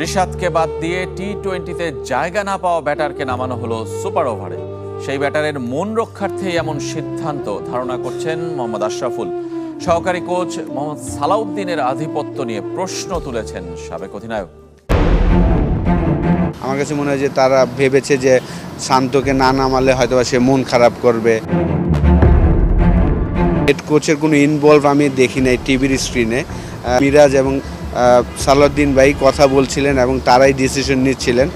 রিশাদকে বাদ দিয়ে টি টোয়েন্টিতে জায়গা না পাওয়া ব্যাটারকে নামানো হলো সুপার ওভারে। সেই ব্যাটারের মন রক্ষার্থে এমন সিদ্ধান্ত ধারণা করছেন মোহাম্মদ আশরাফুল। সহকারী কোচ মোহাম্মদ সালাউদ্দিনের আধিপত্য নিয়ে প্রশ্ন তুলেছেন সাবেক অধিনায়ক। আমার কাছে মনে হয় যে তারা ভেবেছে যে শান্তকে না নামালে হয়তো সে মন খারাপ করবে। হেড কোচের কোনো ইনভলভ আমি দেখি নাই টিভির স্ক্রিনে মিরাজ এবং সালাউদ্দিন ভাই কথা বলছিলেন এবং তারাই ডিসিশন নিচ্ছিলেন।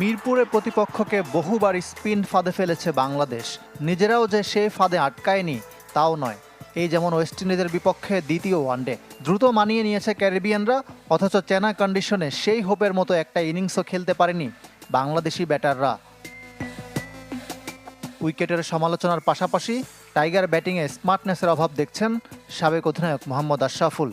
মিরপুরে প্রতিপক্ষকে বহুবার স্পিন ফাঁদে ফেলেছে বাংলাদেশ। নিজেরাও যে সেই ফাঁদে আটকায়নি, তাও নয়। এই যেমন ওয়েস্ট ইন্ডিজের বিপক্ষে দ্বিতীয় ওয়ানডে। দ্রুত মানিয়ে নিয়েছে ক্যারিবিয়ানরা, অথচ চেনা কন্ডিশনে সেই হোপের মতো একটা ইনিংসও খেলতে পারেনি বাংলাদেশি ব্যাটাররা। উইকেটের সমালোচনার পাশাপাশি টাইগার ব্যাটিংয়ে স্মার্টনেসের অভাব দেখছেন সাবেক অধিনায়ক মোহাম্মদ আশরাফুল।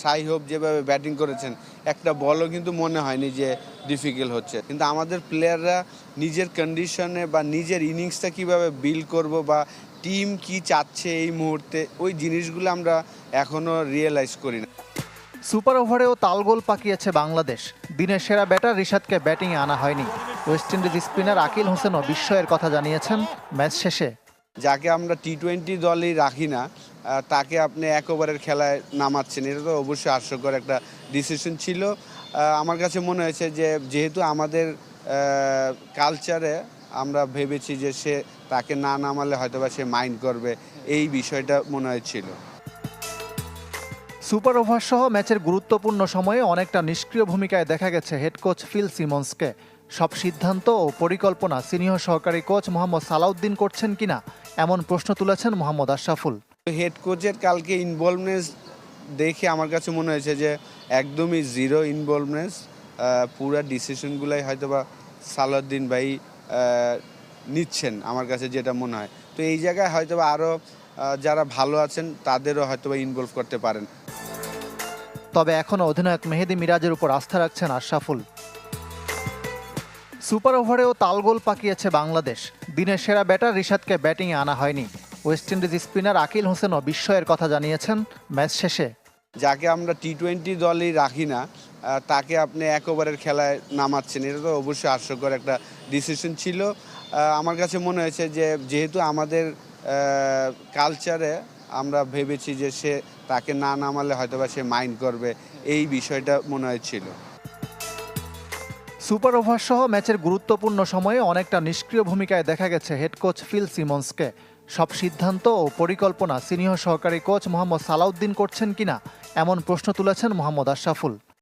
সাই হোপ যেভাবে ব্যাটিং করেছেন একটা বলও কিন্তু মনে হয়নি যে ডিফিকাল্ট হচ্ছে। কিন্তু আমাদের প্লেয়াররা নিজের কন্ডিশনে বা নিজের ইনিংসটা কীভাবে বিল্ড করব বা টিম কি চাচ্ছে এই মুহূর্তে ওই জিনিসগুলো আমরা এখনও রিয়েলাইজ করি না। সুপার ওভারেও তালগোল পাকিয়েছে বাংলাদেশ। দিনের সেরা ব্যাটার রিশাদকে ব্যাটিংয়ে আনা হয়নি। ওয়েস্ট ইন্ডিজ স্পিনার আকিল হোসেনও বিস্ময়ের কথা জানিয়েছেন ম্যাচ শেষে। যাকে আমরা টি টোয়েন্টি দলই রাখি না তাকে আপনি এক ওভারের খেলায় নামাচ্ছেন। এটা তো অবশ্যই হাস্যকর একটা ডিসিশন ছিল। আমার কাছে মনে হয়েছে যে, যেহেতু আমাদের কালচারে আমরা ভেবেছি যে সে তাকে না নামালে হয়তোবা সে মাইন্ড করবে, এই বিষয়টা মনে হয়েছিল। সুপার ওভার সহ ম্যাচের গুরুত্বপূর্ণ সময়ে অনেকটা নিষ্ক্রিয় ভূমিকায় দেখা গেছে হেড কোচ ফিল সিমন্সকে সব সিদ্ধান্ত ও পরিকল্পনা সিনিয়র সহকারী কোচ মোহাম্মদ সালাউদ্দিন করছেন কিনা এমন প্রশ্ন তুলেছেন মোহাম্মদ আশরাফুল। হেড কোচের কালকে ইনভলভনেস দেখে আমার কাছে মনে হয়েছে যে একদমই জিরো ইনভলভনেস পুরো ডিসিশনগুলাই হয়তোবা সালাউদ্দিন ভাই নিচ্ছেন আমার কাছে যেটা মনে হয়। তো এই জায়গায় হয়তো বা আরও যারা ভালো আছেন তাদেরও হয়তোবা ইনভলভ করতে পারেন। তবে এখনও অধিনায়ক মেহেদি মিরাজের উপর আস্থা রাখছেন আশরাফুল। সুপার ওভারেও তালগোল পাকিয়েছে বাংলাদেশ। দিনের সেরা ব্যাটার রিশাদকে ব্যাটিংয়ে আনা হয়নি। ওয়েস্ট ইন্ডিজ স্পিনার আকিল হোসেনও বিস্ময়ের কথা জানিয়েছেন ম্যাচ শেষে। যাকে আমরা টি টোয়েন্টি দলই রাখি না তাকে আপনি এক ওভারের খেলায় নামাচ্ছেন। এটা তো অবশ্যই হাস্যকর একটা ডিসিশন ছিল। আমার কাছে মনে হয়েছে যে, যেহেতু আমাদের কালচারে আমরা ভেবেছি যে সে তাকে না নামালে হয়তোবা সে মাইন্ড করবে, এই বিষয়টা মনে হয়েছিল। সুপার ওভারসহ ম্যাচের গুরুত্বপূর্ণ সময়ে অনেকটা নিষ্ক্রিয় ভূমিকায় দেখা গেছে হেড কোচ ফিল সিমন্সকে। সব সিদ্ধান্ত ও পরিকল্পনা সিনিয়র সহকারী কোচ মোহাম্মদ সালাউদ্দিন করছেন কিনা, এমন প্রশ্ন তুলেছেন মোহাম্মদ আশরাফুল।